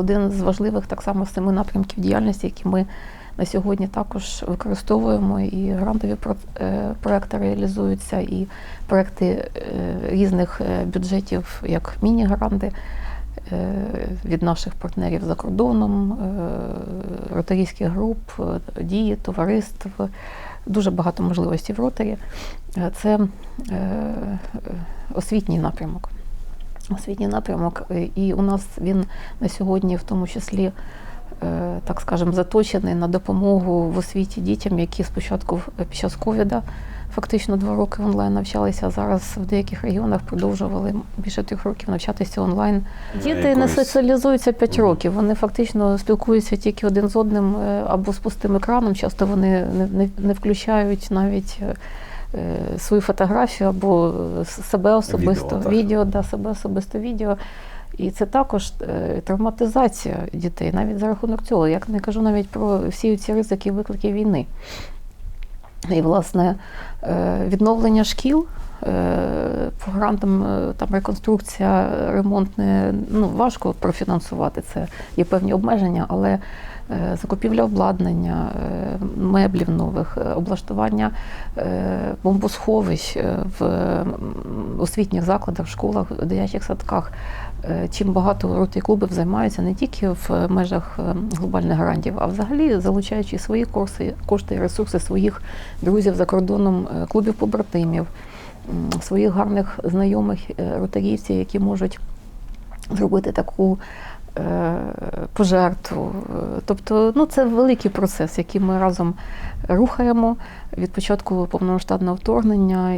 один з важливих так само семи напрямків діяльності, які ми на сьогодні також використовуємо. І грантові е, проекти реалізуються, і проекти е, різних е, бюджетів, як міні-гранти. Від наших партнерів за кордоном, ротарійських груп, дії, товариств, дуже багато можливостей в ротарі. Це освітній напрямок. Освітній напрямок, е, і у нас він на сьогодні, в тому числі, е, так скажемо, заточений на допомогу в освіті дітям, які спочатку під час ковіда фактично два роки онлайн навчалися, а зараз в деяких регіонах продовжували більше трьох років навчатися онлайн. Діти не соціалізуються 5 Мгм. років. Вони фактично спілкуються тільки один з одним е, або з пустим екраном. Часто вони не, не, не включають навіть е, е, свою фотографію або е, себе особисто. Відео, відео да, себе особисто відео. І це також е, травматизація дітей, навіть за рахунок цього. Я не кажу навіть про всі ці ризики і виклики війни. І, власне, е, відновлення шкіл. е, По грантам е, там реконструкція, ремонт не ну, важко профінансувати. Це є певні обмеження, але е, закупівля обладнання, е, меблів нових, е, облаштування е, бомбосховищ е, в освітніх закладах, школах, дитячих садках. Чим багато роти клубів займаються не тільки в межах глобальних грантів, а взагалі залучаючи свої курси, кошти і ресурси своїх друзів за кордоном, клубів побратимів, своїх гарних знайомих ротарійців, які можуть зробити таку пожертву. Е, Тобто, ну це великий процес, який ми разом рухаємо від початку повномасштабного вторгнення.